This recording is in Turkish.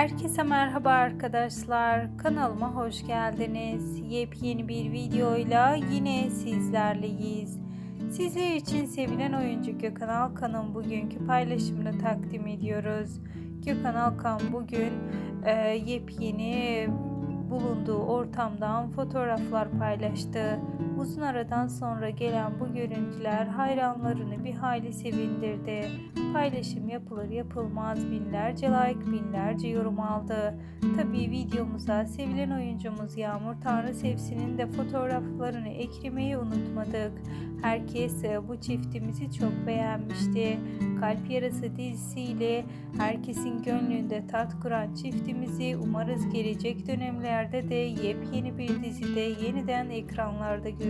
Herkese merhaba arkadaşlar. Kanalıma hoş geldiniz. Yepyeni bir videoyla yine sizlerleyiz. Sizler için sevilen oyuncu Gökhan Alkan'ın bugünkü paylaşımını takdim ediyoruz. Gökhan Alkan bugün e, yepyeni bulunduğu ortamdan fotoğraflar paylaştı. Uzun aradan sonra gelen bu görüntüler hayranlarını bir hayli sevindirdi. Paylaşım yapılır yapılmaz binlerce like, binlerce yorum aldı. Tabii videomuza sevilen oyuncumuz Yağmur Tanrı Sevsin'in de fotoğraflarını eklemeyi unutmadık. Herkes bu çiftimizi çok beğenmişti. Kalp Yarası dizisiyle herkesin gönlünde tat kuran çiftimizi umarız gelecek dönemlerde de yepyeni bir dizide yeniden ekranlarda görürüz.